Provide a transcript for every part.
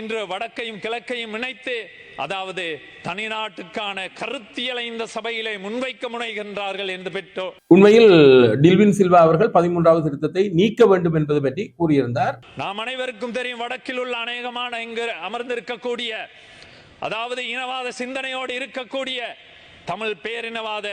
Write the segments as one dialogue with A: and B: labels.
A: இன்று வடக்கையும் கிழக்கையும் இணைத்து அதாவது தனிநாட்டுக்கான கருத்தியலை இந்த சபையிலே முன்வைக்க முனைகின்றார்கள் என்று பெற்றோர்.
B: உண்மையில் டில்வின் சில்வா அவர்கள் பதிமூன்றாவது திருத்தத்தை நீக்க வேண்டும் என்பது பற்றி கூறியிருந்தார்.
A: நாம் அனைவருக்கும் தெரியும் வடக்கில் உள்ள அநேகமான இங்கு அமர்ந்திருக்கக்கூடிய அதாவது இனவாத சிந்தனையோடு இருக்கக்கூடிய தமிழ் பேரினவாத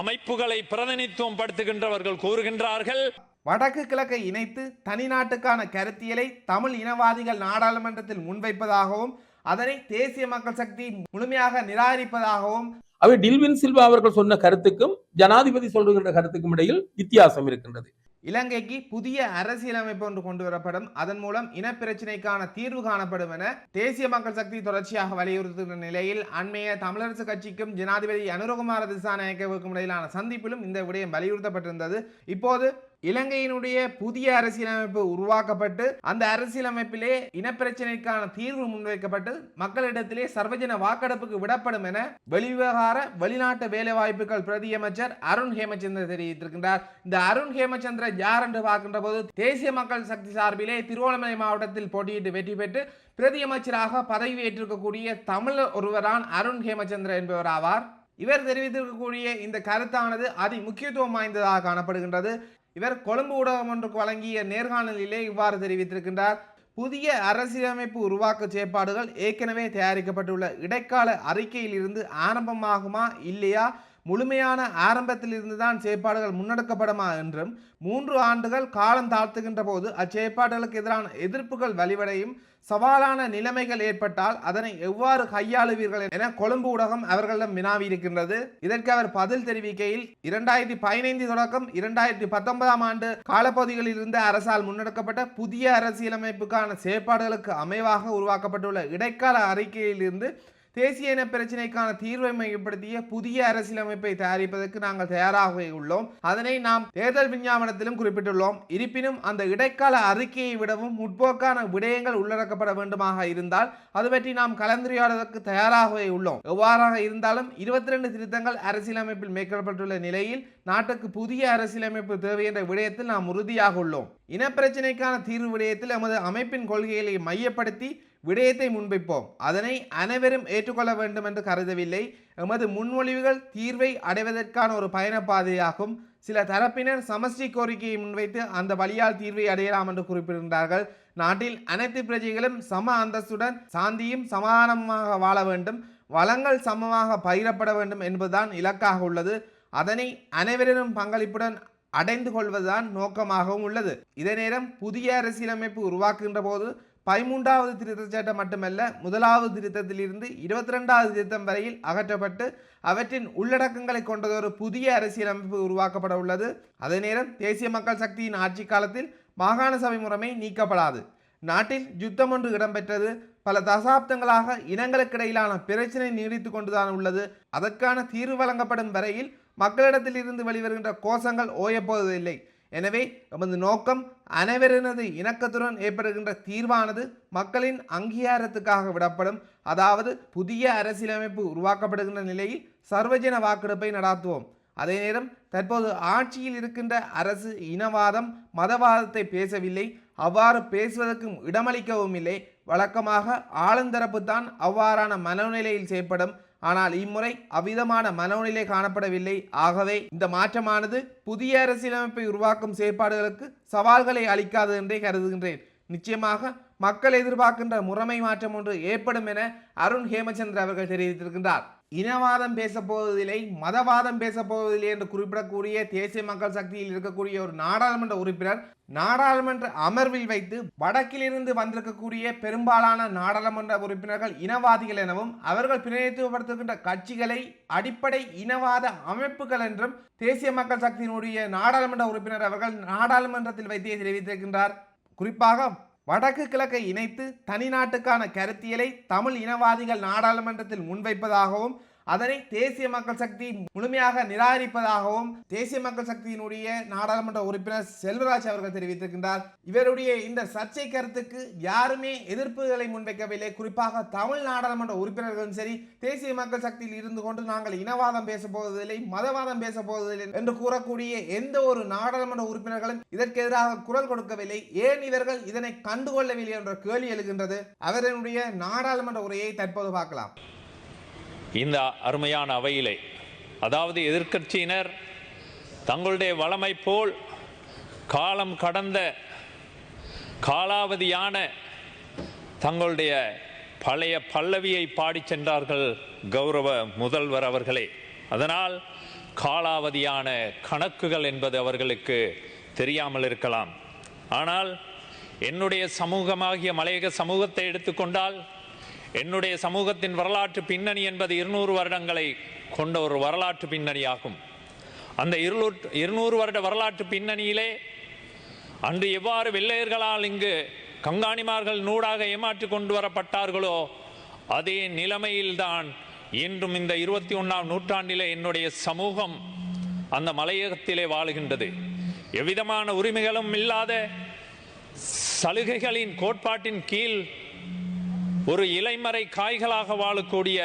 A: அமைப்புகளை பிரதிநிதித்துவம் படுத்துகின்றவர்கள் கூறுகின்றார்கள்.
C: வடக்கு கிழக்கை இணைத்து தனிநாட்டுக்கான கருத்தியலை தமிழ் இனவாதிகள் நாடாளுமன்றத்தில் முன்வைப்பதாகவும் அதனை தேசிய மக்கள் சக்தி முழுமையாக நிராகரிப்பதாகவும்
B: அவை டில்வின் சில்வா அவர்கள் சொன்ன கருத்துக்கும் ஜனாதிபதி சொல்லுகின்ற கருத்துக்கும் இடையில் வித்தியாசம் இருக்கின்றது.
C: இலங்கைக்கு புதிய அரசியலமைப்பு ஒன்று கொண்டு வரப்படும். அதன் மூலம் இனப்பிரச்சினைக்கான தீர்வு காணப்படும் என தேசிய மக்கள் சக்தி தொடர்ச்சியாக வலியுறுத்துகின்ற நிலையில் அண்மைய தமிழரசு கட்சிக்கும் ஜனாதிபதி அனுரகுமார திசாநாயக்கவுக்கும் இடையிலான சந்திப்பிலும் இந்த விடயம் வலியுறுத்தப்பட்டிருந்தது. இப்போது இலங்கையினுடைய புதிய அரசியலமைப்பு உருவாக்கப்பட்டு அந்த அரசியலமைப்பிலே இனப்பிரச்சனைக்கான தீர்வு முன்வைக்கப்பட்டு மக்களிடத்திலே சர்வஜன வாக்கெடுப்புக்கு விடப்படும் என வெளிவிவகார வெளிநாட்டு வேலைவாய்ப்புகள் பிரதியமைச்சர் அருண் ஹேமச்சந்திர தெரிவித்திருக்கின்றார். இந்த அருண் ஹேமச்சந்திர யார் என்று பார்க்கின்ற போது தேசிய மக்கள் சக்தி சார்பிலே திருவண்ணாமலை மாவட்டத்தில் போட்டியிட்டு வெற்றி பெற்று பிரதியமைச்சராக பதவி ஏற்றிருக்கக்கூடிய தமிழ் ஒருவரான் அருண் ஹேமச்சந்திர என்பவர் ஆவார். இவர் தெரிவித்திருக்கக்கூடிய இந்த கருத்தானது அதி முக்கியத்துவம் வாய்ந்ததாக காணப்படுகின்றது. இவர் கொழும்பு ஊடகம் ஒன்றுக்கு வழங்கிய நேர்காணலிலே இவ்வாறு தெரிவித்திருக்கின்றார். புதிய அரசியலமைப்பு உருவாக்க செயற்பாடுகள் ஏற்கனவே தயாரிக்கப்பட்டுள்ள இடைக்கால அறிக்கையில் இருந்து ஆரம்பமாகுமா இல்லையா? முழுமையான ஆரம்பத்திலிருந்து தான் செயற்பாடுகள் முன்னெடுக்கப்படுமா என்றும் மூன்று ஆண்டுகள் காலம் தாழ்த்துகின்ற போது அச்செயற்பாடுகளுக்கு எதிரான எதிர்ப்புகள் வலிவடையும் சவாலான நிலைமைகள் ஏற்பட்டால் அதனை எவ்வாறு கையாளுவீர்கள் என கொழும்பு ஊடகம் அவர்களிடம் வினாவியிருக்கின்றது இதற்கு அவர் பதில் தெரிவிக்கையில் இரண்டாயிரத்தி பதினைந்து தொடக்கம் இரண்டாயிரத்தி பத்தொன்பதாம் ஆண்டு காலப்பகுதிகளில் இருந்த அரசால் முன்னெடுக்கப்பட்ட புதிய அரசியலமைப்புக்கான செயற்பாடுகளுக்கு அமைவாக உருவாக்கப்பட்டுள்ள இடைக்கால அறிக்கையில் இருந்து தேசிய இன பிரச்சினைக்கான தீர்வை மையப்படுத்திய புதிய அரசியலமைப்பை தயாரிப்பதற்கு நாங்கள் தயாராக உள்ளோம். அதனை நாம் தேர்தல் விஞ்ஞாபனத்திலும் குறிப்பிட்டுள்ளோம். இருப்பினும் அந்த இடைக்கால அறிக்கையை விடவும் முற்போக்கான விடயங்கள் உள்ளடக்கப்பட வேண்டுமாக இருந்தால் அது பற்றி நாம் கலந்துரையாடுவதற்கு தயாராகவே உள்ளோம். எவ்வாறாக இருந்தாலும் இருபத்தி ரெண்டு திருத்தங்கள் அரசியலமைப்பில் மேற்கொள்ளப்பட்டுள்ள நிலையில் நாட்டுக்கு புதிய அரசியலமைப்பு தேவை என்ற விடயத்தில் நாம் உறுதியாக உள்ளோம். இனப்பிரச்சினைக்கான தீர்வு விடயத்தில் எமது அமைப்பின் கொள்கைகளை மையப்படுத்தி விடயத்தை முன்வைப்போம். அதனை அனைவரும் ஏற்றுக்கொள்ள வேண்டும் என்று கருதவில்லை. எமது முன்மொழிவுகள் தீர்வை அடைவதற்கான ஒரு பயணப்பாதையாகும் சில தரப்பினர் சமஷ்டி கோரிக்கையை முன்வைத்து அந்த வழியால் தீர்வை அடையலாம் என்று குறிப்பிடுகின்றார்கள். நாட்டில் அனைத்து பிரஜைகளும் சம அந்தஸ்துடன் சாந்தியும் சமாதானமாக வாழ வேண்டும். வளங்கள் சமமாக பகிரப்பட வேண்டும் என்பதுதான் இலக்காக உள்ளது. அதனை அனைவரின் பங்களிப்புடன் அடைந்து கொள்வதுதான் நோக்கமாகவும் உள்ளது. இதே நேரம் புதிய அரசியலமைப்பு உருவாக்குகின்ற போது பதிமூன்றாவது திருத்தச்சட்டம் மட்டுமல்ல முதலாவது திருத்தத்திலிருந்து இருபத்தி ரெண்டாவது திருத்தம் வரையில் அகற்றப்பட்டு அவற்றின் உள்ளடக்கங்களை கொண்டதொரு புதிய அரசியலமைப்பு உருவாக்கப்பட உள்ளது. அதே நேரம் தேசிய மக்கள் சக்தியின் ஆட்சி காலத்தில் மாகாண சபை முறைமை நீக்கப்படாது. நாட்டில் யுத்தம் ஒன்று இடம்பெற்றது. பல தசாப்தங்களாக இனங்களுக்கிடையிலான பிரச்சினை நீடித்து கொண்டுதான் உள்ளது. அதற்கான தீர்வு வழங்கப்படும் வரையில் மக்களிடத்தில் இருந்து வெளிவருகின்ற கோஷங்கள் ஓயப்போவதில்லை எனவே நமது நோக்கம் அனைவரினது இணக்கத்துடன் ஏற்படுகின்ற தீர்வானது மக்களின் அங்கீகாரத்துக்காக விடப்படும். அதாவது புதிய அரசியலமைப்பு உருவாக்கப்படுகின்ற நிலையில் சர்வஜன வாக்கெடுப்பை நடாத்துவோம். அதே நேரம் தற்போது ஆட்சியில் இருக்கின்ற அரசு இனவாதம் மதவாதத்தை பேசவில்லை. அவ்வாறு பேசுவதற்கும் இடமளிக்கவும் இல்லை. வழக்கமாக ஆளுந்தரப்பு தான் அவ்வாறான மனநிலையில் செயற்படும். ஆனால் இம்முறை அவ்விதமான மனோநிலை காணப்படவில்லை. ஆகவே இந்த மாற்றமானது புதிய அரசியலமைப்பை உருவாக்கும் செயற்பாடுகளுக்கு சவால்களை அளிக்காது என்றே கருதுகின்றேன். நிச்சயமாக மக்கள் எதிர்பார்க்கின்ற முறைமை மாற்றம் ஒன்று ஏற்படும் என அருண் ஹேமச்சந்திர அவர்கள் தெரிவித்திருக்கின்றார். இனவாதம் பேசப்போவதில்லை மதவாதம் பேசப்போவதில்லை என்று குறிப்பிடக்கூடிய தேசிய மக்கள் சக்தியில் இருக்கக்கூடிய ஒரு நாடாளுமன்ற உறுப்பினர் நாடாளுமன்ற அமர்வில் வைத்து வடக்கிலிருந்து வந்திருக்கக்கூடிய பெரும்பாலான நாடாளுமன்ற உறுப்பினர்கள் இனவாதிகள் எனவும் அவர்கள் பிரதிநிதித்துவப்படுத்துகின்ற கட்சிகளை அடிப்படை இனவாத அமைப்புகள் என்றும் தேசிய மக்கள் சக்தியினுடைய நாடாளுமன்ற உறுப்பினர் அவர்கள் நாடாளுமன்றத்தில் வைத்தே தெரிவித்திருக்கின்றார். குறிப்பாக வடக்கு கிழக்கை இணைத்து தனிநாட்டுக்கான கருத்தியலை தமிழ் இனவாதிகள் நாடாளுமன்றத்தில் முன்வைப்பதாகவும் அதனை தேசிய மக்கள் சக்தி முழுமையாக நிராகரிப்பதாகவும் தேசிய மக்கள் சக்தியினுடைய நாடாளுமன்ற உறுப்பினர் செல்வராஜ் அவர்கள் தெரிவித்திருக்கின்றார். இவருடைய இந்த சர்ச்சை கருத்துக்கு யாருமே எதிர்ப்புகளை முன்வைக்கவில்லை. குறிப்பாக தமிழ் நாடாளுமன்ற உறுப்பினர்களும் சரி தேசிய மக்கள் சக்தியில் இருந்து கொண்டு நாங்கள் இனவாதம் பேச போவதில்லை மதவாதம் பேச போவதில்லை என்று கூறக்கூடிய எந்த ஒரு நாடாளுமன்ற உறுப்பினர்களும் இதற்கு எதிராக குரல் கொடுக்கவில்லை. ஏன் இவர்கள் இதனை கண்டுகொள்ளவில்லை என்ற கேள்வி எழுகின்றது. அவரனுடைய நாடாளுமன்ற உரையை தற்போது பார்க்கலாம்.
A: இந்த அருமையான அவையிலே. அதாவது எதிர்க்கட்சியினர் தங்களுடைய வளமை போல் காலம் கடந்த காலாவதியான தங்களுடைய பழைய பல்லவியை பாடிச் சென்றார்கள் கௌரவ முதல்வர் அவர்களே. அதனால் காலாவதியான கணக்குகள் என்பது அவர்களுக்கு தெரியாமல் இருக்கலாம். ஆனால் என்னுடைய சமூகமாகிய மலையக சமூகத்தை எடுத்துக்கொண்டால் என்னுடைய சமூகத்தின் வரலாற்று பின்னணி என்பது இருநூறு வருடங்களை கொண்ட ஒரு வரலாற்று பின்னணியாகும். அந்த இருநூற்று இருநூறு வருட வரலாற்று பின்னணியிலே அன்று எவ்வாறு வெள்ளையர்களால் இங்கு கங்காணிமார்கள் நூடாக ஏமாற்றி கொண்டு வரப்பட்டார்களோ அதே நிலைமையில்தான் இன்றும் இந்த இருபத்தி ஒன்றாம் நூற்றாண்டிலே என்னுடைய சமூகம் அந்த மலையகத்திலே வாழுகின்றது. எவ்விதமான உரிமைகளும் இல்லாத சலுகைகளின் கோட்பாட்டின் கீழ் ஒரு இலைமறை காய்களாக வாழக்கூடிய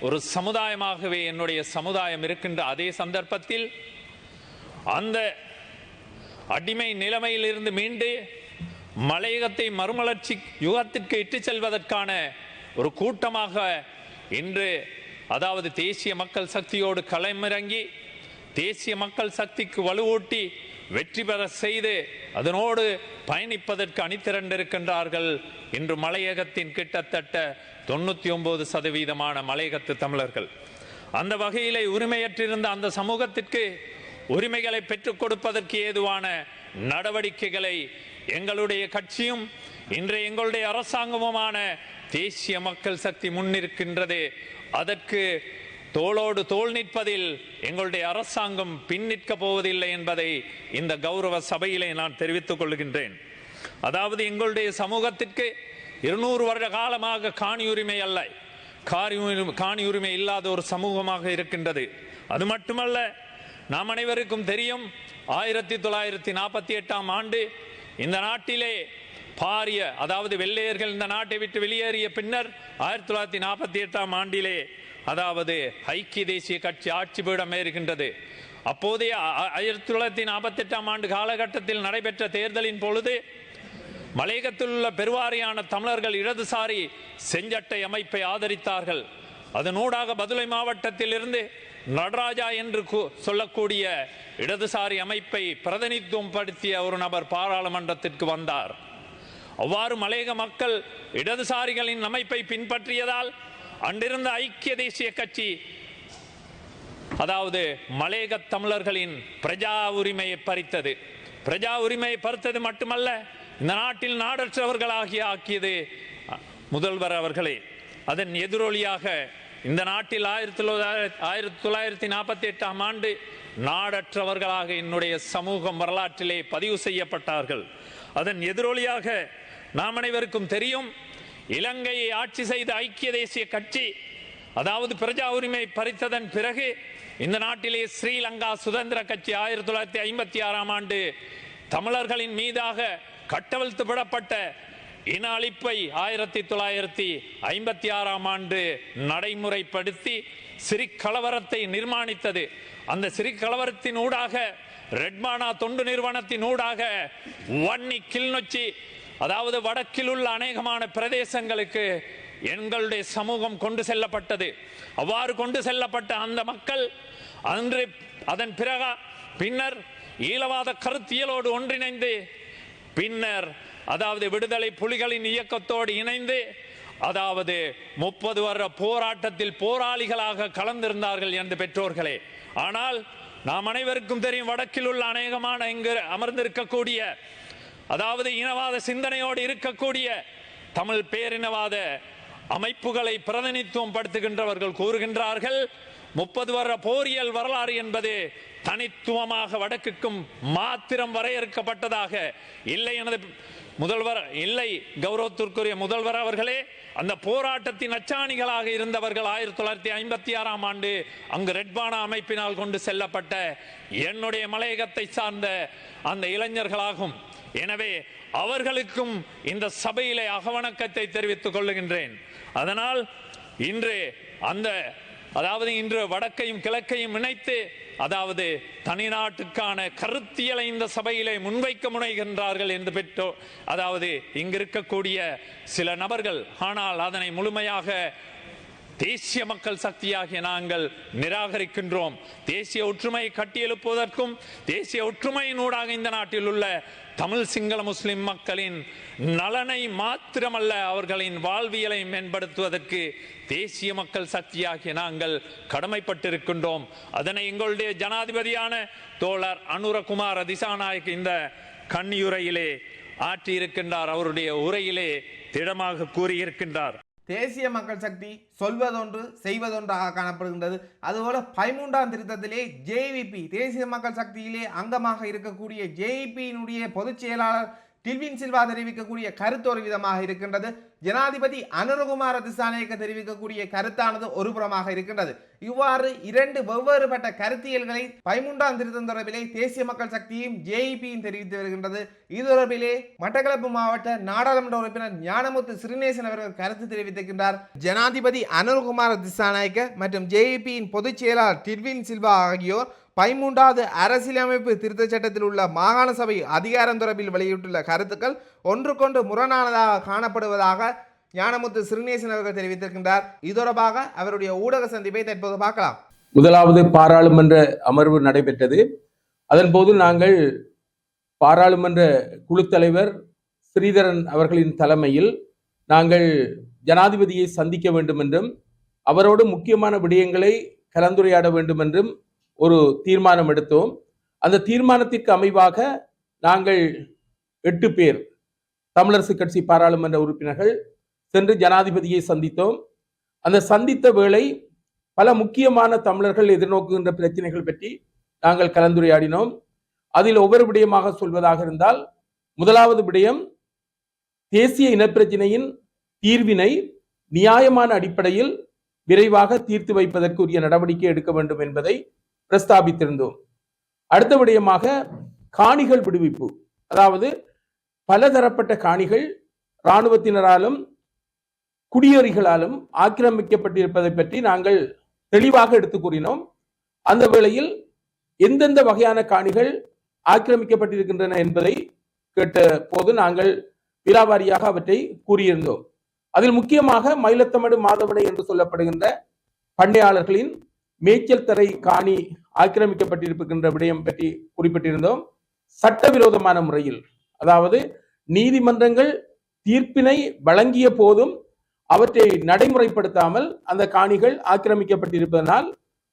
A: ஒரு சமுதாயமாகவே என்னுடைய சமுதாயம் இருக்கின்ற அதே சந்தர்ப்பத்தில் அந்த அடிமை நிலைமையிலிருந்து மீண்டு மலையகத்தை மறுமலர்ச்சி யுகத்திற்கு இட்டு செல்வதற்கான ஒரு கூட்டமாக இன்று அதாவது தேசிய மக்கள் சக்தியோடு களமிறங்கி தேசிய மக்கள் சக்திக்கு வலுவூட்டி வெற்றி பெற செய்து அதனோடு பயணிப்பதற்கு அணித்திரண்டிருக்கின்றார்கள் இன்று மலையகத்தின் கிட்டத்தட்ட தொண்ணூத்தி ஒன்பது சதவீதமான மலையகத்து தமிழர்கள். அந்த வகையிலே உரிமையற்றிருந்த அந்த சமூகத்திற்கு உரிமைகளை பெற்றுக் கொடுப்பதற்கு ஏதுவான நடவடிக்கைகளை எங்களுடைய கட்சியும் இன்றைய எங்களுடைய அரசாங்கமுமான தேசிய மக்கள் சக்தி முன்னிருக்கின்றது. அதற்கு தோளோடு தோள் நிற்பதில் எங்களுடைய அரசாங்கம் பின் நிற்க போவதில்லை என்பதை இந்த கௌரவ சபையிலே நான் தெரிவித்துக் கொள்கின்றேன். அதாவது எங்களுடைய சமூகத்திற்கு இருநூறு வருட காலமாக காணி உரிமை அல்ல. காரி காணி உரிமை இல்லாத ஒரு சமூகமாக இருக்கின்றது. அது மட்டுமல்ல நாம் அனைவருக்கும் தெரியும் ஆயிரத்தி தொள்ளாயிரத்தி நாற்பத்தி எட்டாம் ஆண்டு இந்த நாட்டிலே பாரிய அதாவது வெள்ளையர்கள் இந்த நாட்டை விட்டு வெளியேறிய பின்னர் ஆயிரத்தி தொள்ளாயிரத்தி நாற்பத்தி எட்டாம் ஆண்டிலே அதாவது ஐக்கிய தேசிய கட்சி ஆட்சி பீடம் ஏறுகின்றது. அப்போதைய ஆயிரத்தி தொள்ளாயிரத்தி நாற்பத்தி எட்டாம் ஆண்டு காலகட்டத்தில் நடைபெற்ற தேர்தலின் பொழுது மலையகத்தில் உள்ள பெருவாரியான தமிழர்கள் இடதுசாரி செஞ்சட்டை அமைப்பை ஆதரித்தார்கள். அதனூடாக பதுளை மாவட்டத்தில் இருந்து நடராஜா என்று சொல்லக்கூடிய இடதுசாரி அமைப்பை பிரதிநிதித்துவம் படுத்திய ஒரு நபர் பாராளுமன்றத்திற்கு வந்தார். அவ்வாறு மலையக மக்கள் இடதுசாரிகளின் அமைப்பை பின்பற்றியதால் அன்றிருந்த ஐக்கிய தேசிய கட்சி அதாவது மலையக தமிழர்களின் பிரஜா உரிமையை பறித்தது. பிரஜா உரிமையை பறித்தது மட்டுமல்ல இந்த நாட்டில் நாடற்றவர்களாகி ஆக்கியது முதல்வர் அவர்களே. அதன் எதிரொலியாக இந்த நாட்டில் ஆயிரத்தி தொள்ளாயிரத்தி ஆயிரத்தி தொள்ளாயிரத்தி நாற்பத்தி எட்டாம் ஆண்டு நாடற்றவர்களாக என்னுடைய சமூகம் வரலாற்றிலே பதிவு செய்யப்பட்டார்கள். அதன் எதிரொலியாக நாம் அனைவருக்கும் தெரியும் இலங்கையை ஆட்சி செய்த ஐக்கிய தேசிய கட்சி அதாவது பிரஜா உரிமை பறித்ததன் பிறகு இந்த நாட்டிலே ஸ்ரீலங்கா சுதந்திர கட்சி ஆயிரத்தி தொள்ளாயிரத்தி ஐம்பத்தி ஆறாம் ஆண்டு தமிழர்களின் மீதாக கட்டவிழ்த்து விடப்பட்ட இன அழிப்பை ஆயிரத்தி தொள்ளாயிரத்தி ஐம்பத்தி ஆறாம் ஆண்டு நடைமுறைப்படுத்தி சிறி கலவரத்தை நிர்மாணித்தது. அந்த சிறி கலவரத்தின் ஊடாக ரெட்மானா தொண்டு நிறுவனத்தின் ஊடாக வன்னி கிள்நொச்சி அதாவது வடக்கில் உள்ள அநேகமான பிரதேசங்களுக்கு எங்களுடைய சமூகம் கொண்டு செல்லப்பட்டது. அவ்வாறு கொண்டு செல்லப்பட்ட அந்த மக்கள் அன்று அதன் பிறகு பின்னர் ஈழவாத கருத்தியலோடு ஒன்றிணைந்து பின்னர் அதாவது விடுதலை புலிகளின் இயக்கத்தோடு இணைந்து அதாவது முப்பது வருட போராட்டத்தில் போராளிகளாக கலந்திருந்தார்கள் என்று பெற்றோர்களே. ஆனால் நாம் அனைவருக்கும் தெரியும் வடக்கில் உள்ள அநேகமான இங்கு அமர்ந்திருக்கக்கூடிய அதாவது இனவாத சிந்தனையோடு இருக்கக்கூடிய தமிழ் பேரினவாத அமைப்புகளை பிரதிநிதித்துவம் படுத்துகின்றவர்கள் கூறுகின்றார்கள். முப்பது வருட போரியல் வரலாறு என்பது தனித்துவமாக வடக்குக்கும் மாத்திரம் வரையறுக்கப்பட்டதாக இல்லை எனது முதல்வர் இல்லை கௌரவத்திற்குரிய முதல்வர் அவர்களே. அந்த போராட்டத்தின் அச்சாணிகளாக இருந்தவர்கள் ஆயிரத்தி தொள்ளாயிரத்தி ஐம்பத்தி ஆறாம் ஆண்டு அங்கு ரெட்பானா அமைப்பினால் கொண்டு செல்லப்பட்ட என்னுடைய மலையகத்தை சார்ந்த அந்த இளைஞர்களாகும். எனவே அவர்களுக்கும் இந்த சபையிலே அகவணக்கத்தை தெரிவித்துக் கொள்ளுகின்றேன். அதனால் இன்று அந்த அதாவது இன்று வடக்கையும் கிழக்கையும் இணைத்து அதாவது தனிநாட்டுக்கான கருத்தியலை இந்த சபையிலே முன்வைக்க முனைகின்றார்கள் என்று பெற்றோ அதாவது இங்கு இருக்கக்கூடிய சில நபர்கள் ஆனால் அதனை முழுமையாக தேசிய மக்கள் சக்தியாகிய நாங்கள் நிராகரிக்கின்றோம். தேசிய ஒற்றுமையை கட்டியெழுப்புவதற்கும் தேசிய ஒற்றுமையினூடாக இந்த நாட்டில் உள்ள தமிழ் சிங்கள முஸ்லிம் மக்களின் நலனை மாத்திரமல்ல அவர்களின் வாழ்வியலை மேம்படுத்துவதற்கு தேசிய மக்கள் சக்தியாகிய நாங்கள் கடமைப்பட்டிருக்கின்றோம். அதனை எங்களுடைய ஜனாதிபதியான தோழர் அனுரகுமார அதிசாநாயக் இந்த கண்ணியுரையிலே ஆற்றியிருக்கின்றார். அவருடைய உரையிலே திடமாக கூறியிருக்கின்றார்.
C: தேசிய மக்கள் சக்தி சொல்வதொன்று செய்வதொன்றாக காணப்படுகின்றது. அதுபோல பதிமூன்றாம் திருத்தத்திலே ஜேவிபி தேசிய மக்கள் சக்தியிலே அங்கமாக இருக்கக்கூடிய ஜேவிபியினுடைய பொதுச் செயலாளர் டில்வின் சில்வா தெரிவிக்கக்கூடிய கருத்து ஒரு விதமாக இருக்கின்றது. ஜனாதிபதி அனுரகுமார திசாநாயக்க தெரிவிக்கக்கூடிய கருத்தானது ஒரு புறமாக இருக்கின்றது. இவ்வாறு இரண்டு வெவ்வேறுபட்ட கருத்தியல்களை பதிமூன்றாம் திருத்தம் தொடர்பிலே தேசிய மக்கள் சக்தியும் ஜேஇபியும் தெரிவித்து வருகின்றது. இது தொடர்பிலே மட்டக்களப்பு மாவட்ட நாடாளுமன்ற உறுப்பினர் ஞானமுத்து சிறுநேசன் அவர்கள் கருத்து தெரிவித்திருக்கின்றார். ஜனாதிபதி அனுர்குமார திசாநாயக்க மற்றும் ஜேஇபியின் பொதுச் செயலாளர் டிர்வின் சில்வா ஆகியோர் பதிமூன்றாவது அரசியலமைப்பு திருத்தச் சட்டத்தில் உள்ள மாகாண சபை அதிகாரம் தொடர்பில் வெளியிட்டுள்ள கருத்துக்கள் ஒன்றுக்கொன்று முரணானதாக காணப்படுவதாக ஞானமுத்து சிறுநேசன் அவர்கள் தெரிவித்திருக்கின்றார். இது தொடர்பாக அவருடைய ஊடக சந்திப்பை தற்போது பார்க்கலாம்.
B: முதலாவது பாராளுமன்ற அமர்வு நடைபெற்றது. அதன்போது நாங்கள் பாராளுமன்ற குழு தலைவர் ஸ்ரீதரன் அவர்களின் தலைமையில் நாங்கள் ஜனாதிபதியை சந்திக்க வேண்டும் என்றும் அவரோடு முக்கியமான விடயங்களை கலந்துரையாட வேண்டும் என்றும் ஒரு தீர்மானம் எடுத்தோம். அந்த தீர்மானத்திற்கு அமைவாக நாங்கள் எட்டு பேர் தமிழரசு கட்சி பாராளுமன்ற உறுப்பினர்கள் சென்று ஜனாதிபதியை சந்தித்தோம். அந்த சந்தித்த வேளை பல முக்கியமான தமிழர்கள் எதிர்நோக்குகின்ற பிரச்சனைகள் பற்றி நாங்கள் கலந்துரையாடினோம். அதில் ஒவ்வொரு விடயமாக சொல்வதாக இருந்தால் முதலாவது விடயம் தேசிய இனப்பிரச்சினையின் தீர்வினை நியாயமான அடிப்படையில் விரைவாக தீர்த்து வைப்பதற்குரிய நடவடிக்கை எடுக்க வேண்டும் என்பதை பிரஸ்தாபித்திருந்தோம். அடுத்த விடயமாக காணிகள் விடுவிப்பு. அதாவது பலதரப்பட்ட காணிகள் இராணுவத்தினராலும் குடியேறிகளாலும் ஆக்கிரமிக்கப்பட்டிருப்பதை பற்றி நாங்கள் தெளிவாக எடுத்து கூறினோம். அந்த வேளையில் எந்தெந்த வகையான காணிகள் ஆக்கிரமிக்கப்பட்டிருக்கின்றன என்பதை கேட்ட போது நாங்கள் விலாவாரியாக அவற்றை கூறியிருந்தோம். அதில் முக்கியமாக மயிலத்தமடு மாதவனை என்று சொல்லப்படுகின்ற பண்டையாளர்களின் மேய்ச்சல் தரை காணி ஆக்கிரமிக்கப்பட்டிருக்கின்ற விடயம் பற்றி குறிப்பிட்டிருந்தோம். சட்டவிரோதமான முறையில். அதாவது நீதிமன்றங்கள் தீர்ப்பினை வழங்கிய போதும் அவற்றை நடைமுறைப்படுத்தாமல் அந்த காணிகள் ஆக்கிரமிக்கப்பட்டிருப்பதனால்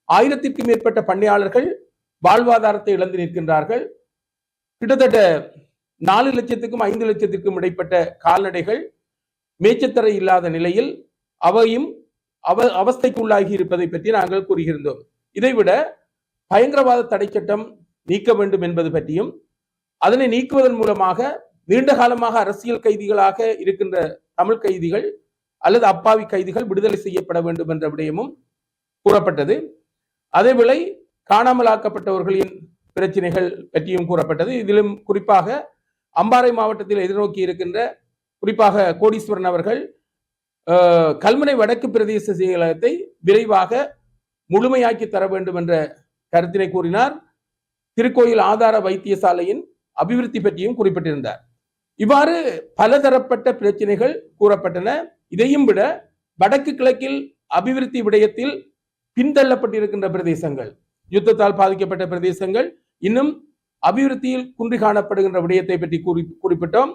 B: ஆயிரத்திற்கும் மேற்பட்ட பண்ணையாளர்கள் வாழ்வாதாரத்தை இழந்து நிற்கின்றார்கள். கிட்டத்தட்ட நாலு லட்சத்துக்கும் ஐந்து லட்சத்திற்கும் இடைப்பட்ட கால்நடைகள் மேய்ச்சத்தரை இல்லாத நிலையில் அவையும் அவ அவஸ்தைக்குள்ளாகி இருப்பதை பற்றி நாங்கள் கூறுகின்றோம் இதைவிட பயங்கரவாத தடை சட்டம் நீக்க வேண்டும் என்பது பற்றியும் அதனை நீக்குவதன் மூலமாக நீண்ட காலமாக அரசியல் கைதிகளாக இருக்கின்ற தமிழ் கைதிகள் அல்லது அப்பாவி கைதிகள் விடுதலை செய்யப்பட வேண்டும் என்ற விடயமும் கூறப்பட்டது. அதேவேளை காணாமலாக்கப்பட்டவர்களின் பிரச்சனைகள் பற்றியும் கூறப்பட்டது. இதிலும் குறிப்பாக அம்பாறை மாவட்டத்தில் எதிர்நோக்கி இருக்கின்ற குறிப்பாக கோடீஸ்வரன் அவர்கள் கல்முனை வடக்கு பிரதேச செயலகத்தை விரைவாக முழுமையாக்கி தர வேண்டும் என்ற கருத்தினை கூறினார். திருக்கோயில் ஆதார வைத்தியசாலையின் அபிவிருத்தி பற்றியும் குறிப்பிட்டிருந்தார். இவ்வாறு பலதரப்பட்ட பிரச்சனைகள் கூறப்பட்டன. இதையும் விட வடக்கு கிழக்கில் அபிவிருத்தி விடயத்தில் பின்தள்ளப்பட்டிருக்கின்ற பிரதேசங்கள் யுத்தத்தால் பாதிக்கப்பட்ட பிரதேசங்கள் இன்னும் அபிவிருத்தியில் குன்றி காணப்படுகின்ற விடயத்தை பற்றி குறி குறிப்பிட்டோம்.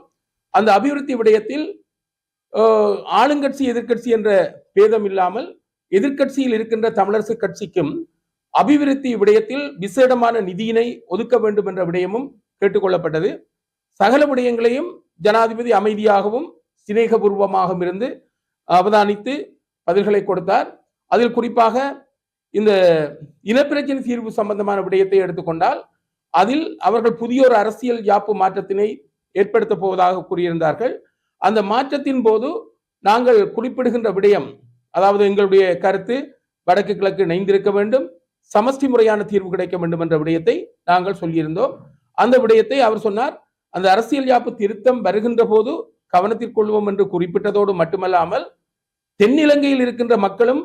B: அந்த அபிவிருத்தி விடயத்தில் ஆளுங்கட்சி எதிர்க்கட்சி என்ற பேதம் இல்லாமல் எதிர்க்கட்சியில் இருக்கின்ற தமிழரசு கட்சிக்கும் அபிவிருத்தி விடயத்தில் விசேடமான நிதியினை ஒதுக்க வேண்டும் என்ற விடயமும் கேட்டுக்கொள்ளப்பட்டது சகல விடயங்களையும் ஜனாதிபதி அமைதியாகவும் சிநேகபூர்வமாகவும் இருந்து அவதானித்து பதில்களை கொடுத்தார். அதில் குறிப்பாக இந்த இனப்பிரச்சனை தீர்வு சம்பந்தமான விடயத்தை எடுத்துக்கொண்டால் அதில் அவர்கள் புதிய ஒரு அரசியல் யாப்பு மாற்றத்தினை ஏற்படுத்தப் போவதாக கூறியிருந்தார்கள். அந்த மாற்றத்தின் போது நாங்கள் குறிப்பிடுகின்ற விடயம் அதாவது எங்களுடைய கருத்து வடக்கு கிழக்கு இணைந்திருக்க வேண்டும் சமஷ்டி முறையான தீர்வு கிடைக்க வேண்டும் என்ற விடயத்தை நாங்கள் சொல்லியிருந்தோம். அந்த விடயத்தை அவர் சொன்னார் அந்த அரசியல் யாப்பு திருத்தம் வருகின்ற போது கவனத்தில் கொள்வோம் என்று குறிப்பிட்டதோடு மட்டுமல்லாமல் தென்னிலங்கையில் இருக்கின்ற மக்களும்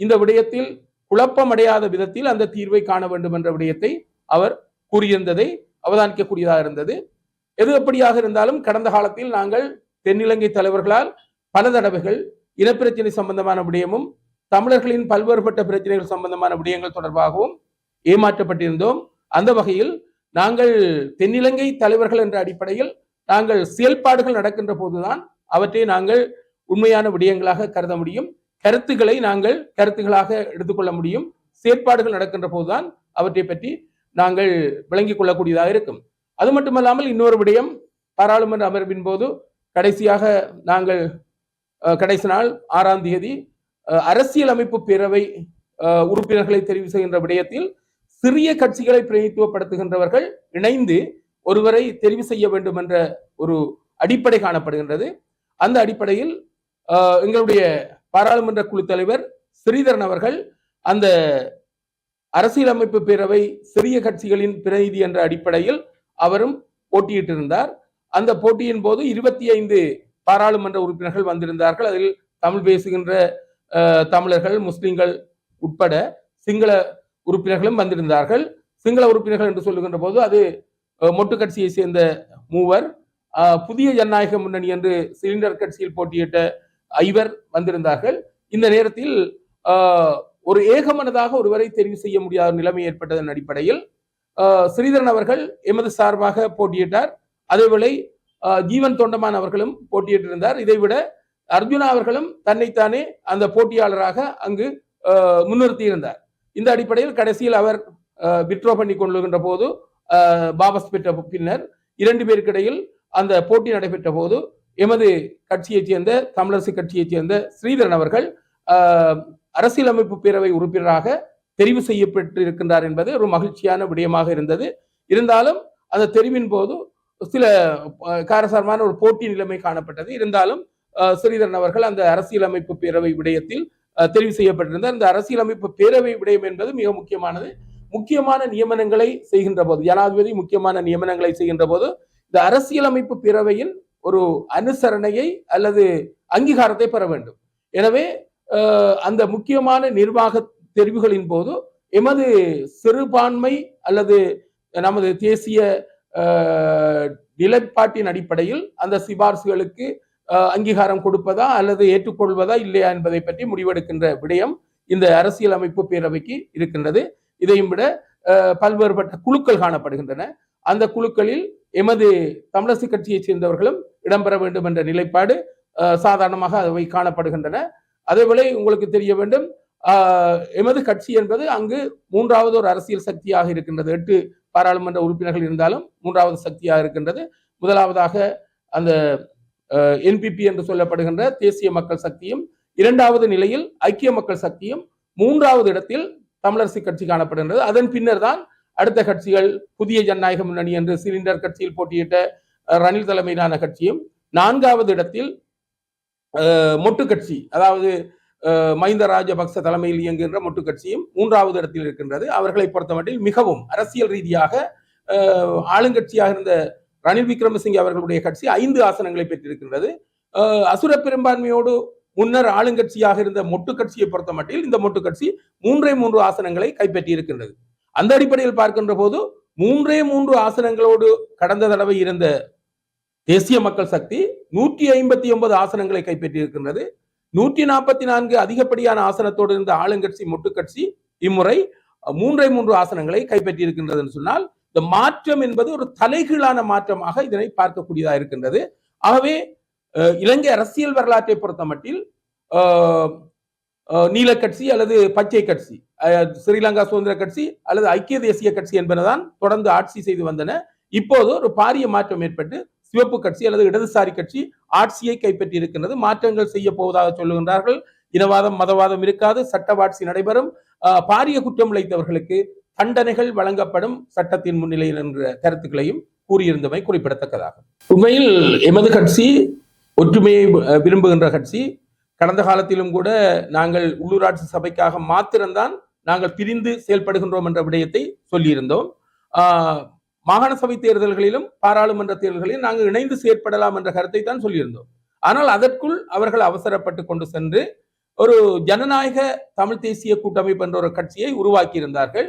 B: இந்த விடயத்தில் குழப்பம் அடையாத விதத்தில் அந்த தீர்வை காண வேண்டும் என்ற விடயத்தை அவர் கூறியிருந்ததை அவதானிக்கக்கூடியதாக இருந்தது. எது எப்படியாக இருந்தாலும் கடந்த காலத்தில் நாங்கள் தென்னிலங்கை தலைவர்களால் பல தடவைகள் இனப்பிரச்சனை சம்பந்தமான விடயமும் தமிழர்களின் பல்வேறுபட்ட பிரச்சனைகள் சம்பந்தமான விடயங்கள் தொடர்பாகவும் ஏமாற்றப்பட்டிருந்தோம். அந்த வகையில் நாங்கள் தென்னிலங்கை தலைவர்கள் என்ற அடிப்படையில் நாங்கள் செயல்பாடுகள் நடக்கின்ற போதுதான் அவற்றை நாங்கள் உண்மையான விடயங்களாக கருத முடியும். கருத்துக்களை நாங்கள் கருத்துக்களாக எடுத்துக்கொள்ள முடியும். செயற்பாடுகள் நடக்கின்ற போதுதான் அவற்றை பற்றி நாங்கள் விளங்கிக் கொள்ளக்கூடியதாக இருக்கும். அது மட்டுமல்லாமல் இன்னொரு விடயம் பாராளுமன்ற அமர்வின் போது கடைசியாக நாங்கள் கடைசி நாள் ஆறாம் தேதி அரசியலமைப்பு பேரவை உறுப்பினர்களை தெரிவு செய்கின்ற விடயத்தில் சிறிய கட்சிகளை பிரதிநிதித்துவப்படுத்துகின்றவர்கள் இணைந்து ஒருவரை தெரிவு செய்ய வேண்டும் என்ற ஒரு அடிப்படை காணப்படுகின்றது. அந்த அடிப்படையில் எங்களுடைய பாராளுமன்ற குழு தலைவர் ஸ்ரீதரன் அவர்கள் அந்த அரசியலமைப்பு பேரவை சிறிய கட்சிகளின் பிரதிநிதி என்ற அடிப்படையில் அவரும் போட்டியிட்டிருந்தார். அந்த போட்டியின் போது இருபத்தி ஐந்து பாராளுமன்ற உறுப்பினர்கள் வந்திருந்தார்கள். அதில் தமிழ் பேசுகின்ற தமிழர்கள் முஸ்லிம்கள் உட்பட சிங்கள உறுப்பினர்களும் வந்திருந்தார்கள். சிங்கள உறுப்பினர்கள் என்று சொல்லுகின்ற போது அது மொட்டு கட்சியை சேர்ந்த மூவர் புதிய ஜனநாயக முன்னணி என்று சிலிண்டர் கட்சியில் போட்டியிட்ட ஐவர் வந்திருந்தார்கள். இந்த நேரத்தில் ஒரு ஏகமனதாக ஒருவரை தெரிவு செய்ய முடியாத நிலைமை ஏற்பட்டதன் அடிப்படையில் ஸ்ரீதரன் அவர்கள் எமது சார்பாக போட்டியிட்டார். அதேவேளை ஜீவன் தொண்டமான் அவர்களும் போட்டியிட்டிருந்தார். இதைவிட அர்ஜுனா அவர்களும் தன்னைத்தானே அந்த போட்டியாளராக அங்கு முன்னிறுத்தி முன்னிறுத்தியிருந்தார். இந்த அடிப்படையில் கடைசியில் அவர் விட்ரோ பண்ணி கொள்ளுகின்ற போது பாபஸ் வாபஸ் பெற்ற பின்னர் இரண்டு பேருக்கிடையில் அந்த போட்டி நடைபெற்ற போது எமது கட்சியைச் சேர்ந்த தமிழரசு கட்சியைச் சேர்ந்த ஸ்ரீதரன் அவர்கள் அரசியலமைப்பு பேரவை உறுப்பினராக தெரிவு செய்யப்பட்டிருக்கின்றார் என்பது ஒரு மகிழ்ச்சியான விடயமாக இருந்தது. இருந்தாலும் அந்த தெரிவின் போது சில காரசாரமான ஒரு போட்டி நிலைமை காணப்பட்டது. இருந்தாலும் ஸ்ரீதரன் அவர்கள் அந்த அரசியலமைப்பு பேரவை விடயத்தில் தெரிவு செய்யப்பட்டிருந்தார். இந்த அரசியலமைப்பு பேரவை விடயம் என்பது மிக முக்கியமானது. முக்கியமான நியமனங்களை செய்கின்ற போது ஜனாதிபதி முக்கியமான நியமனங்களை செய்கின்ற போது இந்த அரசியலமைப்பு பேரவையின் ஒரு அனுசரணையை அல்லது அங்கீகாரத்தை பெற வேண்டும். எனவே அந்த முக்கியமான நிர்வாக தெரிவுகளின் போது எமது சிறுபான்மை அல்லது நமது தேசிய நிலைப்பாட்டின் அடிப்படையில் அந்த சிபார்சுகளுக்கு அங்கீகாரம் கொடுப்பதா அல்லது ஏற்றுக்கொள்வதா இல்லையா என்பதை பற்றி முடிவெடுக்கின்ற விடயம் இந்த அரசியலமைப்பு பேரவைக்கு இருக்கின்றது. இதையும் விட பல்வேறுபட்ட குழுக்கள் காணப்படுகின்றன. அந்த குழுக்களில் எமது தமிழரசு கட்சியைச் சேர்ந்தவர்களும் இடம்பெற வேண்டும் என்ற நிலைப்பாடு சாதாரணமாக அவை காணப்படுகின்றன. அதேவேளை உங்களுக்கு தெரிய வேண்டும் எமது கட்சி என்பது அங்கு மூன்றாவது ஒரு அரசியல் சக்தியாக இருக்கின்றது. எட்டு பாராளுமன்ற உறுப்பினர்கள் இருந்தாலும் மூன்றாவது சக்தியாக இருக்கின்றது. முதலாவதாக அந்த என்பிபி என்று சொல்லப்படுகின்ற தேசிய மக்கள் சக்தியும் இரண்டாவது நிலையில் ஐக்கிய மக்கள் சக்தியும் மூன்றாவது இடத்தில் தமிழரசு கட்சி காணப்படுகின்றது. அதன் பின்னர் தான் அடுத்த கட்சிகள் புதிய ஜனநாயக முன்னணி என்று சிலிண்டர் கட்சியில் போட்டியிட்ட ரணில் தலைமையிலான கட்சியும் நான்காவது இடத்தில் அஹ், மொட்டு கட்சி அதாவது மஹிந்த ராஜபக்ச தலைமையில் இயங்குகின்ற மொட்டு கட்சியும் மூன்றாவது இடத்தில் இருக்கின்றது. அவர்களை பொறுத்தமட்டில் மிகவும் அரசியல் ரீதியாக ஆளுங்கட்சியாக இருந்த ரணில் விக்ரமசிங்கே அவர்களுடைய கட்சி ஐந்து ஆசனங்களை பெற்றிருக்கின்றது. அசுர பெரும்பான்மையோடு முன்னர் ஆளுங்கட்சியாக இருந்த மொட்டு கட்சியை பொறுத்தமட்டில் இந்த மொட்டு கட்சி மூன்றே மூன்று ஆசனங்களை கைப்பற்றி இருக்கின்றது அந்த அடிப்படையில் பார்க்கின்ற போது மூன்றே மூன்று ஆசனங்களோடு கடந்த தடவை இருந்த தேசிய மக்கள் சக்தி நூற்றி ஐம்பத்தி ஒன்பது ஆசனங்களை கைப்பற்றி இருக்கின்றது நூற்றி நாற்பத்தி நான்கு அதிகப்படியான ஆசனத்தோடு இருந்த ஆளுங்கட்சி முட்டுக்கட்சி இம்முறை மூன்றை மூன்று ஆசனங்களை கைப்பற்றி இருக்கின்றது என்று சொன்னால் இந்த மாற்றம் என்பது ஒரு தலைகீழான மாற்றமாக இதனை பார்க்கக்கூடியதாக இருக்கின்றது. ஆகவே இலங்கை அரசியல் வரலாற்றை பொறுத்தமட்டில் மட்டில் நீலக்கட்சி அல்லது பச்சை கட்சி அஹ், ஸ்ரீலங்கா சுதந்திர கட்சி அல்லது ஐக்கிய தேசிய கட்சி என்பனதான் தொடர்ந்து ஆட்சி செய்து வந்தன. இப்போது ஒரு பாரிய மாற்றம் ஏற்பட்டு சிவப்பு கட்சி அல்லது இடதுசாரி கட்சி ஆட்சியை கைப்பற்றி இருக்கின்றது. மாற்றங்கள் செய்ய போவதாக சொல்லுகின்றார்கள். இனவாதம் மதவாதம் இருக்காது. சட்டவாட்சி நடைபெறும். பாரிய குற்றம் இழைத்தவர்களுக்கு தண்டனைகள் வழங்கப்படும் சட்டத்தின் முன்னிலையில் என்ற கருத்துக்களையும் கூறியிருந்தமை குறிப்பிடத்தக்கதாகும். உண்மையில் எமது கட்சி ஒற்றுமையை விரும்புகின்ற கட்சி. கடந்த காலத்திலும் கூட நாங்கள் உள்ளூராட்சி சபைக்காக மாத்திரம்தான் நாங்கள் பிரிந்து செயல்படுகின்றோம் என்ற விடயத்தை சொல்லியிருந்தோம். மாகாண சபை தேர்தல்களிலும் பாராளுமன்ற தேர்தல்களிலும் நாங்கள் இணைந்து செயற்படலாம் என்ற கருத்தை தான் சொல்லியிருந்தோம். ஆனால் அதற்குள் அவர்கள் அவசரப்பட்டு கொண்டு சென்று ஒரு ஜனநாயக தமிழ் தேசிய கூட்டமைப்பு என்ற ஒரு கட்சியை உருவாக்கி இருந்தார்கள்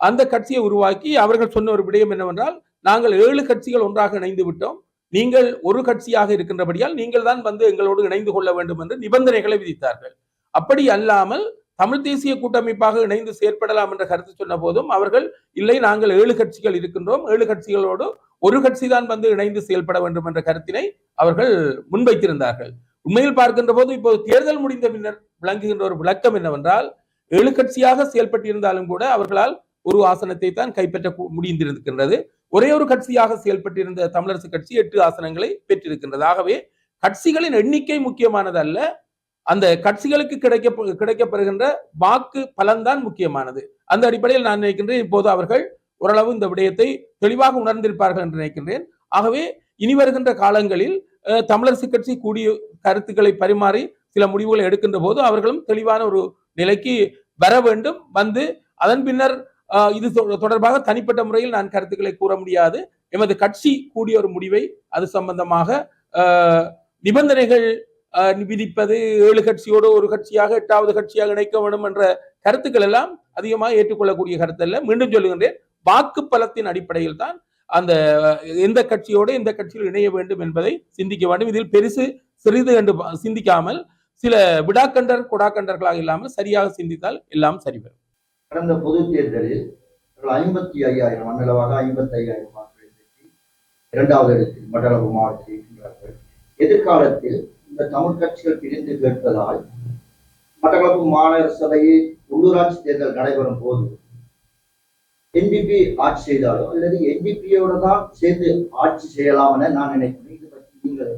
B: அந்த கட்சியை உருவாக்கி அவர்கள் சொன்ன ஒரு விடயம் என்னவென்றால் நாங்கள் ஏழு கட்சிகள் ஒன்றாக இணைந்து விட்டோம். நீங்கள் ஒரு கட்சியாக இருக்கின்றபடியால் நீங்கள் தான் வந்து எங்களோடு இணைந்து கொள்ள வேண்டும் என்று நிபந்தனைகளை விதித்தார்கள். அப்படி அல்லாமல் தமிழ் தேசிய கூட்டமைப்பாக இணைந்து செயற்படலாம் என்ற கருத்து சொன்ன போதும் அவர்கள் இல்லை நாங்கள் ஏழு கட்சிகள் இருக்கின்றோம் ஏழு கட்சிகளோடு ஒரு கட்சி தான் வந்து இணைந்து செயல்பட வேண்டும் என்ற கருத்தினை அவர்கள் முன்வைத்திருந்தார்கள். உண்மையில் பார்க்கின்ற போது இப்போது தேர்தல் முடிந்த பின்னர் விளங்குகின்ற ஒரு விளக்கம் என்னவென்றால் ஏழு கட்சியாக செயல்பட்டிருந்தாலும் கூட அவர்களால் ஒரு ஆசனத்தை தான் கைப்பற்ற முடிந்திருக்கின்றது. ஒரே ஒரு கட்சியாக செயல்பட்டிருந்த தமிழரசு கட்சி எட்டு ஆசனங்களை பெற்றிருக்கின்றது. ஆகவே கட்சிகளின் எண்ணிக்கை முக்கியமானது அல்ல அந்த கட்சிகளுக்கு கிடைக்க கிடைக்கப்பெறுகின்ற வாக்கு பலன்தான் முக்கியமானது. அந்த அடிப்படையில் நான் நினைக்கின்றேன் இப்போது அவர்கள் ஓரளவு இந்த விடயத்தை தெளிவாக உணர்ந்திருப்பார்கள் என்று நினைக்கின்றேன். ஆகவே இனி வருகின்ற காலங்களில் தமிழரசு கட்சி கூடிய கருத்துக்களை பரிமாறி சில முடிவுகளை எடுக்கின்ற போது அவர்களும் தெளிவான ஒரு நிலைக்கு வர வேண்டும். வந்து அதன் பின்னர் இது தொ- தொடர்பாக தனிப்பட்ட முறையில் நான் கருத்துக்களை கூற முடியாது. எமது கட்சி கூடிய ஒரு முடிவை அது சம்பந்தமாக நிபந்தனைகள் விதிப்பது ஏழு கட்சியோடு ஒரு கட்சியாக எட்டாவது கட்சியாக இணைக்க வேண்டும் என்ற கருத்துக்கள் எல்லாம் அதிகமாக ஏற்றுக்கொள்ளக்கூடிய கருத்து அல்ல. மீண்டும் சொல்லுகின்றேன் வாக்கு பலத்தின் அடிப்படையில் தான் அந்த எந்த கட்சியோடு எந்த கட்சியில் இணைய வேண்டும் என்பதை சிந்திக்க வேண்டும். இதில் பெருசு சிறிது என்று சிந்திக்காமல் சில விடாக்கண்டர் கொடாக்கண்டர்களாக இல்லாமல் சரியாக சிந்தித்தால் எல்லாம் சரிவரும்
D: கடந்த பொது தேர்தலில் ஐம்பத்தி ஐயாயிரம் மண்டலமாக ஐம்பத்தி ஐயாயிரம் இரண்டாவது இடத்தில் மண்டலப்பு மாவட்டத்தில் இருக்கின்றார்கள் எதிர்காலத்தில் இந்த தமிழ் கட்சிகள் பிரிந்து கேட்பதால் மட்டக்களப்பு மாநகர சபையில் உள்ளூராட்சி தேர்தல் நடைபெறும் போது என்பிபி ஆட்சி செய்தாலோ அல்லது என்பிபியோட தான் சேர்ந்து ஆட்சி செய்யலாம் என நான் நினைக்கிறேன். இது பற்றி நீங்கள்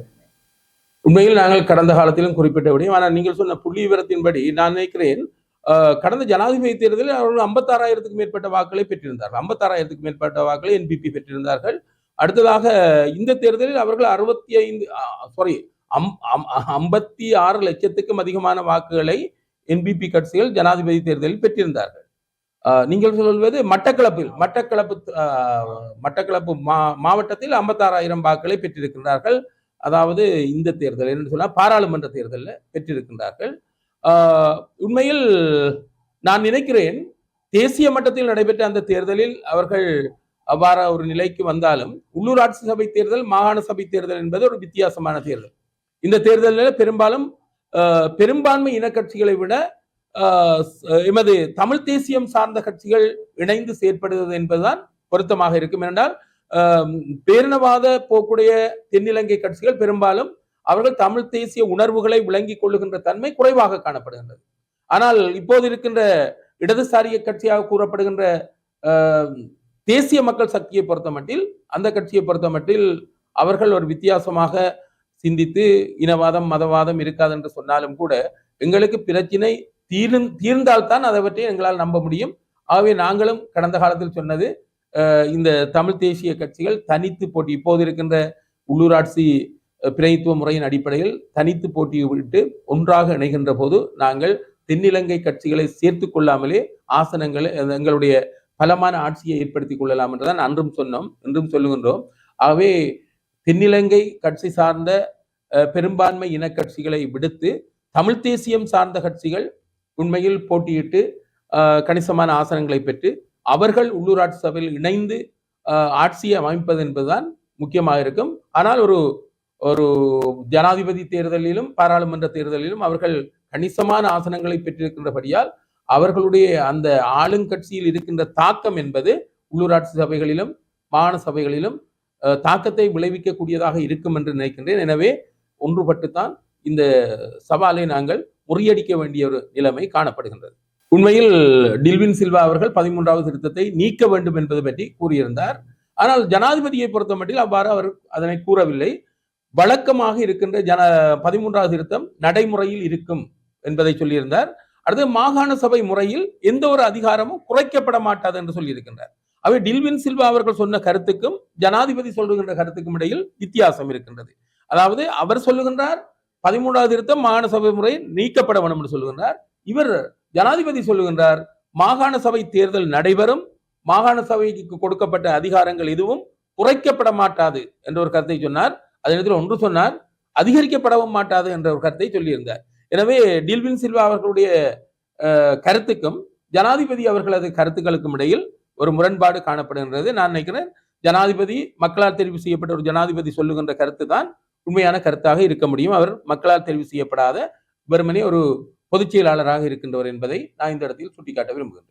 B: உண்மையில் நாங்கள் கடந்த காலத்திலும் குறிப்பிட்ட விடயம் ஆனால் நீங்கள் சொன்ன புள்ளி விவரத்தின்படி நான் நினைக்கிறேன் கடந்த ஜனாதிபதி தேர்தலில் அவர்கள் ஐம்பத்தாறாயிரத்துக்கு மேற்பட்ட வாக்குகளை பெற்றிருந்தார்கள். ஐம்பத்தாறாயிரத்துக்கு மேற்பட்ட வாக்குகளை என்பிபி பெற்றிருந்தார்கள். அடுத்ததாக இந்த தேர்தலில் அவர்கள் அறுபத்தி ஐந்து சாரி அம் ஐம்பத்தி ஆறு லட்சத்துக்கும் அதிகமான வாக்குகளை என்பிபி கட்சிகள் ஜனாதிபதி தேர்தலில் பெற்றிருந்தார்கள். நீங்கள் சொல்வது மட்டக்களப்பில் மட்டக்களப்பு மட்டக்களப்பு மா மாவட்டத்தில் ஐம்பத்தாறாயிரம் வாக்குகளை பெற்றிருக்கின்றார்கள். அதாவது இந்த தேர்தல் என்று சொன்னால் பாராளுமன்ற தேர்தலில் பெற்றிருக்கின்றார்கள். உண்மையில் நான் நினைக்கிறேன் தேசிய மட்டத்தில் நடைபெற்ற அந்த தேர்தலில் அவர்கள் அவ்வாறு ஒரு நிலைக்கு வந்தாலும் உள்ளூராட்சி சபை தேர்தல் மாகாண சபை தேர்தல் என்பது ஒரு வித்தியாசமான தேர்தல். இந்த தேர்தலில் பெரும்பாலும் பெரும்பான்மை இனக்கட்சிகளை விட எமது தமிழ் தேசியம் சார்ந்த கட்சிகள் இணைந்து செயற்படுகிறது என்பதுதான் பொருத்தமாக இருக்கும். என்றால் பேரினவாத போக்குடைய தென்னிலங்கை கட்சிகள் பெரும்பாலும் அவர்கள் தமிழ் தேசிய உணர்வுகளை விளங்கிக் கொள்ளுகின்ற தன்மை குறைவாக காணப்படுகின்றது. ஆனால் இப்போது இருக்கின்ற இடதுசாரிய கட்சியாக கூறப்படுகின்ற தேசிய மக்கள் சக்தியை பொறுத்த மட்டில் அந்த கட்சியை பொறுத்தமட்டில் அவர்கள் ஒரு வித்தியாசமாக சிந்தித்து இனவாதம் மதவாதம் இருக்காது என்று சொன்னாலும் கூட எங்களுக்கு பிரச்சினை தீர்ந் தீர்ந்தால்தான் அதை பற்றி எங்களால் நம்ப முடியும். ஆகவே நாங்களும் கடந்த காலத்தில் சொன்னது இந்த தமிழ் தேசிய கட்சிகள் தனித்து போட்டி இப்போது இருக்கின்ற உள்ளூராட்சி பிரதித்துவ முறையின் அடிப்படையில் தனித்து போட்டியை விட்டு ஒன்றாக இணைகின்ற போது நாங்கள் தென்னிலங்கை கட்சிகளை சேர்த்து கொள்ளாமலே ஆசனங்களை எங்களுடைய பலமான ஆட்சியை ஏற்படுத்திக் கொள்ளலாம் என்றுதான் அன்றும் சொன்னோம் என்றும் சொல்லுகின்றோம். ஆகவே தென்னிலங்கை கட்சி சார்ந்த பெரும்பான்மை இன கட்சிகளை விடுத்து தமிழ் தேசியம் சார்ந்த கட்சிகள் உண்மையில் போட்டியிட்டு கணிசமான ஆசனங்களை பெற்று அவர்கள் உள்ளூராட்சி சபையில் இணைந்து ஆட்சியை அமைப்பது என்பதுதான் முக்கியமாக இருக்கும். ஆனால் ஒரு ஒரு ஜனாதிபதி தேர்தலிலும் பாராளுமன்ற தேர்தலிலும் அவர்கள் கணிசமான ஆசனங்களை பெற்றிருக்கின்றபடியால் அவர்களுடைய அந்த ஆளுங்கட்சியில் இருக்கின்ற தாக்கம் என்பது உள்ளூராட்சி சபைகளிலும் மாகாண சபைகளிலும் தாக்கத்தை விளைவிக்கக்கூடியதாக இருக்கும் என்று நினைக்கின்றேன். எனவே ஒன்றுபட்டுத்தான் இந்த சவாலை நாங்கள் முறியடிக்க வேண்டிய ஒரு நிலைமை காணப்படுகின்றது. உண்மையில் டில்வின் சில்வா அவர்கள் பதிமூன்றாவது திருத்தத்தை நீக்க வேண்டும் என்பது பற்றி கூறியிருந்தார். ஆனால் ஜனாதிபதியை பொறுத்தமட்டில் அவ்வாறு அவர் அதனை கூறவில்லை. வழக்கமாக இருக்கின்ற ஜன பதிமூன்றாவது திருத்தம் நடைமுறையில் இருக்கும் என்பதை சொல்லியிருந்தார். அடுத்து மாகாண சபை முறையில் எந்த ஒரு அதிகாரமும் குறைக்கப்பட மாட்டாது என்று சொல்லியிருக்கின்றார். அவை டில்வின் சில்வா அவர்கள் சொன்ன கருத்துக்கும் ஜனாதிபதி சொல்லுகின்ற கருத்துக்கும் இடையில் வித்தியாசம் இருக்கின்றது. அதாவது அவர் சொல்லுகின்றார் பதிமூன்றாவது திருத்தம் மாகாண சபை முறை நீக்கப்பட வேண்டும் என்று சொல்லுகின்றார். இவர் ஜனாதிபதி சொல்லுகின்றார் மாகாண சபை தேர்தல் நடைபெறும் மாகாண சபைக்கு கொடுக்கப்பட்ட அதிகாரங்கள் எதுவும் குறைக்கப்பட மாட்டாது என்ற ஒரு கருத்தை சொன்னார். அதே நேரத்தில் ஒன்று சொன்னார் அதிகரிக்கப்படவும் மாட்டாது என்ற ஒரு கருத்தை சொல்லியிருந்தார். எனவே டில்வின் சில்வா அவர்களுடைய கருத்துக்கும் ஜனாதிபதி அவர்களது கருத்துக்களுக்கும் இடையில் ஒரு முரண்பாடு காணப்படுகின்றது. நான் நினைக்கிறேன் ஜனாதிபதி மக்களால் தெரிவு செய்யப்பட்ட ஒரு ஜனாதிபதி சொல்லுகின்ற கருத்து தான் உண்மையான கருத்தாக இருக்க முடியும். அவர் மக்களால் தெரிவு செய்யப்படாத வெறுமனே ஒரு பொதுச் செயலாளராக இருக்கின்றவர் என்பதை நான் இந்த இடத்தில் சுட்டிக்காட்ட விரும்புகிறேன்